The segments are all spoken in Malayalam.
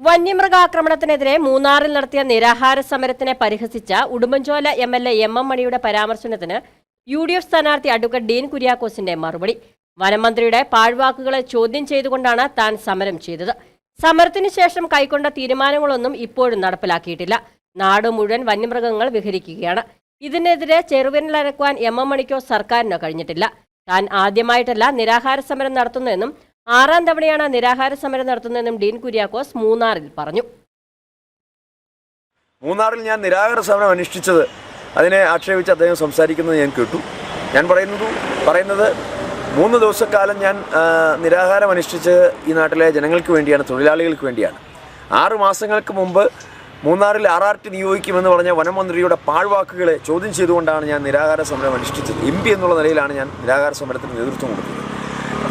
വന്യമൃഗാക്രമണത്തിനെതിരെ മൂന്നാറിൽ നടത്തിയ നിരാഹാര സമരത്തിനെ പരിഹസിച്ച Udumbanchola M L A M M മണിയുടെ പരാമർശനത്തിന് യു ഡി എഫ് സ്ഥാനാർത്ഥി അഡ്വക്കേറ്റ് ഡീൻ കുര്യാക്കോസിന്റെ മറുപടി. വനമന്ത്രിയുടെ പാഴ്വാക്കുകളെ ചോദ്യം ചെയ്തുകൊണ്ടാണ് താൻ സമരം ചെയ്തത്. സമരത്തിന് ശേഷം കൈക്കൊണ്ട തീരുമാനങ്ങളൊന്നും ഇപ്പോഴും നടപ്പിലാക്കിയിട്ടില്ല. നാട് മുഴുവൻ വന്യമൃഗങ്ങൾ വിഹരിക്കുകയാണ്. ഇതിനെതിരെ ചെറുവിരലരക്കുവാൻ എം എം മണിക്കോ സർക്കാരിനോ കഴിഞ്ഞിട്ടില്ല. താൻ ആദ്യമായിട്ടല്ല നിരാഹാര സമരം നടത്തുന്നതെന്നും ആറാം തവണയാണ് നിരാഹാര സമരം നടത്തുന്നതെന്നും ഡീൻ കുര്യാക്കോസ് മൂന്നാറിൽ പറഞ്ഞു. മൂന്നാറിൽ ഞാൻ നിരാഹാര സമരം അനുഷ്ഠിച്ചത് അതിനെ ആക്ഷേപിച്ച് അദ്ദേഹം സംസാരിക്കുന്നത് ഞാൻ കേട്ടു. ഞാൻ പറയുന്നത് പറയുന്നത് മൂന്ന് ദിവസക്കാലം ഞാൻ നിരാഹാരം അനുഷ്ഠിച്ച് ഈ നാട്ടിലെ ജനങ്ങൾക്ക് വേണ്ടിയാണ് തൊഴിലാളികൾക്ക് വേണ്ടിയാണ്. ആറ് മാസങ്ങൾക്ക് മുമ്പ് മൂന്നാറിൽ ആർ ആർ ടി നിയോഗിക്കുമെന്ന് പറഞ്ഞ വനമന്ത്രിയുടെ പാഴ്വാക്കുകളെ ചോദ്യം ചെയ്തുകൊണ്ടാണ് ഞാൻ നിരാഹാര സമരം അനുഷ്ഠിച്ചത്. എം പി എന്നുള്ള നിലയിലാണ് ഞാൻ നിരാഹാര സമരത്തിന് നേതൃത്വം കൊടുത്തത്.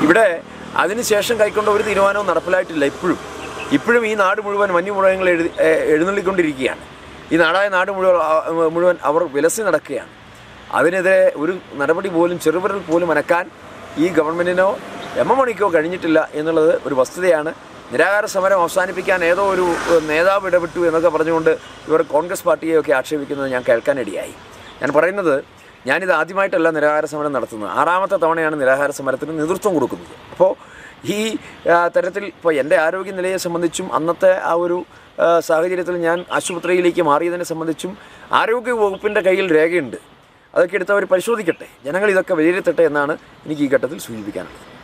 ഇവിടെ അതിനുശേഷം കൈക്കൊണ്ട ഒരു തീരുമാനവും നടപ്പിലായിട്ടില്ല ഇപ്പോഴും. ഇപ്പോഴും ഈ നാട് മുഴുവൻ വന്യമൃഗങ്ങൾ എഴുതി എഴുന്നള്ളിക്കൊണ്ടിരിക്കുകയാണ്. ഈ നാടായ നാട് മുഴുവൻ മുഴുവൻ അവർ വിലസി നടക്കുകയാണ്. അതിനെതിരെ ഒരു നടപടി പോലും ചെറുവിരൽ പോലും അനക്കാൻ ഈ ഗവൺമെന്റിനോ എം എം മണിക്കോ കഴിഞ്ഞിട്ടില്ല എന്നുള്ളത് ഒരു വസ്തുതയാണ്. നിരാഹാര സമരം അവസാനിപ്പിക്കാൻ ഏതോ ഒരു നേതാവ് ഇടപെട്ടു എന്നൊക്കെ പറഞ്ഞുകൊണ്ട് ഇവർ കോൺഗ്രസ് പാർട്ടിയെയൊക്കെ ആക്ഷേപിക്കുന്നത് ഞാൻ കേൾക്കാനിടയായി ഞാൻ പറയുന്നത് ഞാനിത് ആദ്യമായിട്ടല്ല നിരാഹാര സമരം നടത്തുന്നത്. ആറാമത്തെ തവണയാണ് നിരാഹാര സമരത്തിന് നേതൃത്വം കൊടുക്കുന്നത്. അപ്പോൾ ഈ തരത്തിൽ ഇപ്പോൾ എന്റെ ആരോഗ്യനിലയെ സംബന്ധിച്ചും അന്നത്തെ ആ ഒരു സാഹചര്യത്തിൽ ഞാൻ ആശുപത്രിയിലേക്ക് മാറിയതിനെ സംബന്ധിച്ചും ആരോഗ്യ വകുപ്പിന്റെ കയ്യിൽ രേഖയുണ്ട്. അതൊക്കെ എടുത്ത് അവർ പരിശോധിക്കട്ടെ. ജനങ്ങൾ ഇതൊക്കെ വിലയിരുത്തട്ടെ എന്നാണ് എനിക്ക് ഈ ഘട്ടത്തിൽ സൂചിപ്പിക്കാനുള്ളത്.